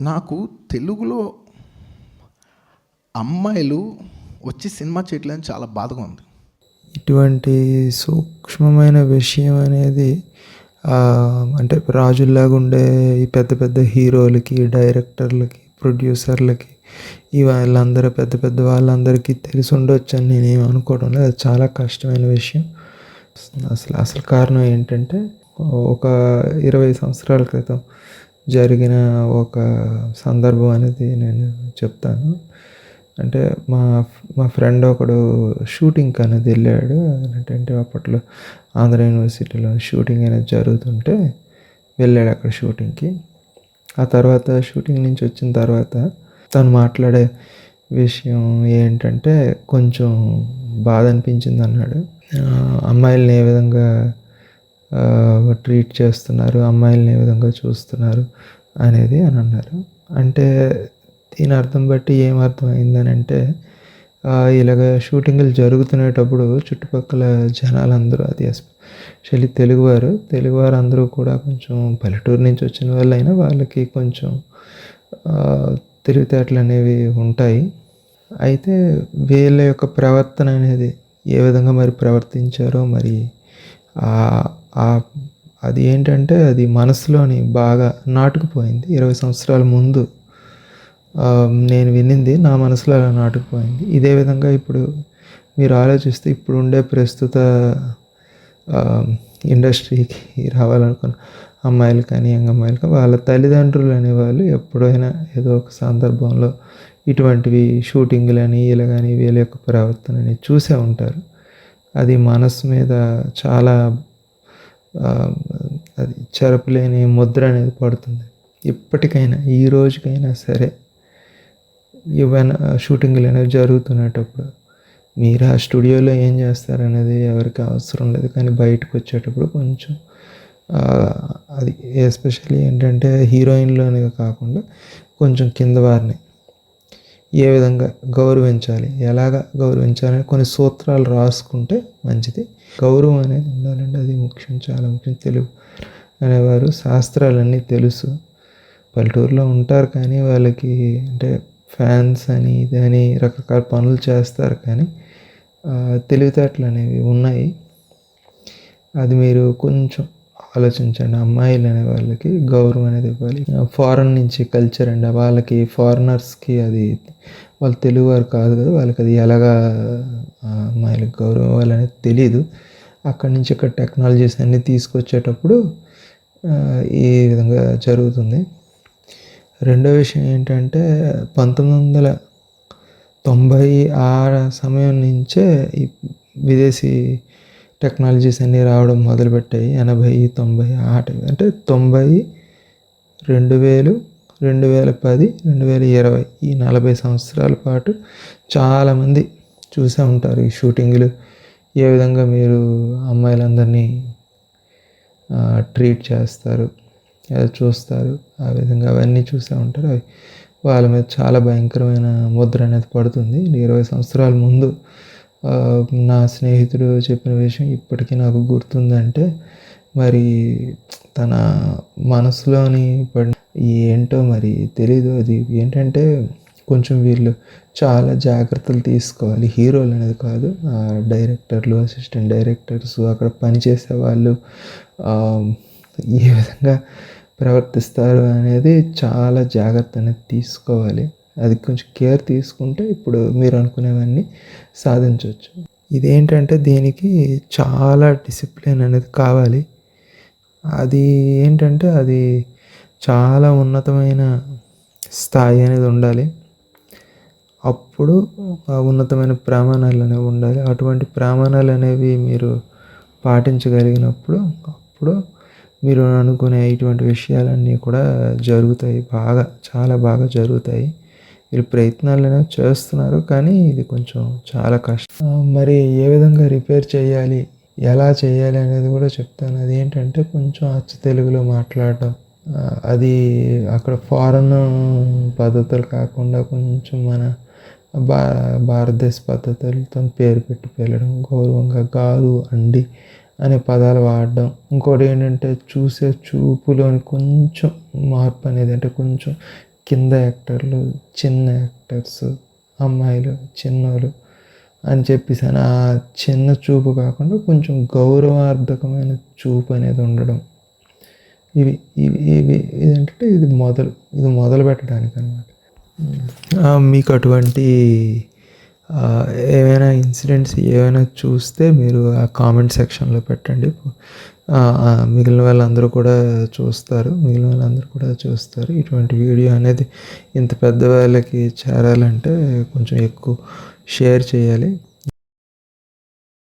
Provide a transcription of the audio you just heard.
నాకు తెలుగులో అమ్మాయిలు వచ్చి సినిమా చేయట్లేదని చాలా బాధగా ఉంది. ఇటువంటి సూక్ష్మమైన విషయం అనేది అంటే రాజుల్లాగా ఉండే ఈ పెద్ద పెద్ద హీరోలకి డైరెక్టర్లకి ప్రొడ్యూసర్లకి ఈ వాళ్ళందరూ పెద్ద పెద్ద వాళ్ళందరికీ తెలిసి ఉండొచ్చు అని నేనేం అనుకోవడం లేదు. అది చాలా కష్టమైన విషయం. అసలు అసలు కారణం ఏంటంటే ఒక ఇరవై సంవత్సరాల క్రితం జరిగిన ఒక సందర్భం అనేది నేను చెప్తాను. అంటే మా మా ఫ్రెండ్ ఒకడు షూటింగ్ అనేది వెళ్ళాడు. ఏంటంటే అప్పట్లో ఆంధ్ర యూనివర్సిటీలో షూటింగ్ అనేది జరుగుతుంటే వెళ్ళాడు అక్కడ షూటింగ్కి. ఆ తర్వాత షూటింగ్ నుంచి వచ్చిన తర్వాత తను మాట్లాడే విషయం ఏంటంటే కొంచెం బాధ అనిపించింది అన్నాడు. అమ్మాయిల్ని ఏ విధంగా ట్రీట్ చేస్తున్నారు అమ్మాయిలని ఏ విధంగా చూస్తున్నారు అనేది అని అన్నారు. అంటే దీని అర్థం బట్టి ఏం అర్థం అయిందని అంటే ఇలాగ షూటింగ్లు జరుగుతునేటప్పుడు చుట్టుపక్కల జనాలందరూ అది ఎస్పెషల్లీ తెలుగువారు తెలుగువారు అందరూ కూడా కొంచెం పల్లెటూరు నుంచి వచ్చిన వాళ్ళైనా వాళ్ళకి కొంచెం తెలివితేటలు అనేవి ఉంటాయి. అయితే వీళ్ళ యొక్క ప్రవర్తన అనేది ఏ విధంగా మరి ప్రవర్తించారో మరి అది ఏంటంటే అది మనసులోని బాగా నాటుకుపోయింది. ఇరవై సంవత్సరాల ముందు నేను వినింది నా మనసులో అలా నాటుకుపోయింది. ఇదే విధంగా ఇప్పుడు మీరు ఆలోచిస్తే ఇప్పుడు ఉండే ప్రస్తుత ఇండస్ట్రీకి రావాలనుకున్న అమ్మాయిలు కానీ అమ్మాయిలు కానీ వాళ్ళ తల్లిదండ్రులు అనేవాళ్ళు ఎప్పుడైనా ఏదో ఒక సందర్భంలో ఇటువంటివి షూటింగ్లని ఇలా కానీ వీళ్ళ యొక్క ప్రవర్తనని చూసే ఉంటారు. అది మనసు మీద చాలా అది చెరపలేని ముద్ర అనేది పడుతుంది. ఇప్పటికైనా ఈ రోజుకైనా సరే ఏవైనా షూటింగ్లు అనేవి జరుగుతున్నప్పుడు మీరు ఆ స్టూడియోలో ఏం చేస్తారనేది ఎవరికి అవసరం లేదు. కానీ బయటకు వచ్చేటప్పుడు కొంచెం అది ఎస్పెషల్లీ ఏంటంటే హీరోయిన్లు అనేవి కాకుండా కొంచెం కింద వారిని ఏ విధంగా గౌరవించాలి? ఎలాగ గౌరవించాలని కొన్ని సూత్రాలు రాసుకుంటే మంచిది. గౌరవం అనేది ఉండాలండి. అది ముఖ్యం చాలా ముఖ్యం. తెలుగు అనేవారు శాస్త్రాలన్నీ తెలుసు. పల్లెటూరులో ఉంటారు కానీ వాళ్ళకి అంటే ఫ్యాన్స్ అని ఇదని రకరకాల పనులు చేస్తారు కానీ తెలివితేటలు అనేవి ఉన్నాయి. అది మీరు కొంచెం ఆలోచించండి. అమ్మాయిలు అనే వాళ్ళకి గౌరవం అనేది ఇవ్వాలి. ఫారెన్ నుంచి కల్చర్ అండి. వాళ్ళకి ఫారినర్స్కి అది వాళ్ళు తెలుగువారు కాదు కదా వాళ్ళకి అది ఎలాగా అమ్మాయిలకు గౌరవం ఇవ్వాలనేది తెలియదు అక్కడి నుంచి ఇక్కడ టెక్నాలజీస్ అన్నీ తీసుకొచ్చేటప్పుడు ఈ విధంగా జరుగుతుంది. రెండో విషయం ఏంటంటే పంతొమ్మిది వందల తొంభై ఆ సమయం నుంచే ఈ విదేశీ టెక్నాలజీస్ అన్నీ రావడం మొదలుపెట్టాయి. ఎనభై తొంభై ఆట అంటే తొంభై రెండు వేలు రెండు వేల పది రెండు వేల ఇరవై ఈ నలభై సంవత్సరాల పాటు చాలామంది చూసే ఉంటారు ఈ షూటింగ్లు. ఏ విధంగా మీరు అమ్మాయిలందరినీ ట్రీట్ చేస్తారు అది చూస్తారు ఆ విధంగా అవన్నీ చూసే ఉంటారు. అవి వాళ్ళ మీద చాలా భయంకరమైన ముద్ర అనేది పడుతుంది. ఇరవై సంవత్సరాల ముందు నా స్నేహితుడు చెప్పిన విషయం ఇప్పటికీ నాకు గుర్తుందంటే మరి తన మనసులోని ఏంటో మరి తెలీదు అది. ఏంటంటే కొంచెం వీళ్ళు చాలా జాగ్రత్తలు తీసుకోవాలి. హీరోలు అనేది కాదు డైరెక్టర్లు అసిస్టెంట్ డైరెక్టర్స్ అక్కడ పనిచేసే వాళ్ళు ఏ విధంగా ప్రవర్తిస్తారు అనేది చాలా జాగ్రత్త అనేది తీసుకోవాలి. అది కొంచెం కేర్ తీసుకుంటే ఇప్పుడు మీరు అనుకునేవన్నీ సాధించవచ్చు. ఇదేంటంటే దీనికి చాలా డిసిప్లిన్ అనేది కావాలి. అది ఏంటంటే అది చాలా ఉన్నతమైన స్థాయి అనేది ఉండాలి. అప్పుడు ఆ ఉన్నతమైన ప్రమాణాలు అనేవి ఉండాలి. అటువంటి ప్రమాణాలు అనేవి మీరు పాటించగలిగినప్పుడు అప్పుడు మీరు అనుకునే ఇటువంటి విషయాలన్నీ కూడా జరుగుతాయి. బాగా చాలా బాగా జరుగుతాయి. వీళ్ళు ప్రయత్నాలు చేస్తున్నారు కానీ ఇది కొంచెం చాలా కష్టం. మరి ఏ విధంగా రిపేర్ చేయాలి? ఎలా చేయాలి అనేది కూడా చెప్తాను. అది ఏంటంటే కొంచెం అచ్చ తెలుగులో మాట్లాడటం అది అక్కడ ఫారెన్ పద్ధతులు కాకుండా కొంచెం మన భా భారతదేశ పద్ధతులతో పేరు పెట్టి పెళ్ళడం గౌరవంగా గారు అండి అనే పదాలు వాడడం. ఇంకోటి ఏంటంటే చూసే చూపులోని కొంచెం మార్పు అనేది అంటే కొంచెం కింద యాక్టర్లు చిన్న యాక్టర్స్ అమ్మాయిలు చిన్నోళ్ళు అని చెప్పేసి అని ఆ చిన్న చూపు కాకుండా కొంచెం గౌరవార్థకమైన చూపు అనేది ఉండడం. ఇవి ఇవి ఇవి ఇదేంటంటే ఇది మొదలు ఇది మొదలు పెట్టడానికి అనమాట మీకు అటువంటి ఏమైనా ఇన్సిడెంట్స్ ఏమైనా చూస్తే మీరు ఆ కామెంట్ సెక్షన్లో పెట్టండి. మిగిలిన వాళ్ళందరూ కూడా చూస్తారు మిగిలిన వాళ్ళందరూ కూడా చూస్తారు. ఇటువంటి వీడియో అనేది ఇంత పెద్ద వాళ్ళకి చేరాలంటే కొంచెం ఎక్కువ షేర్ చేయాలి.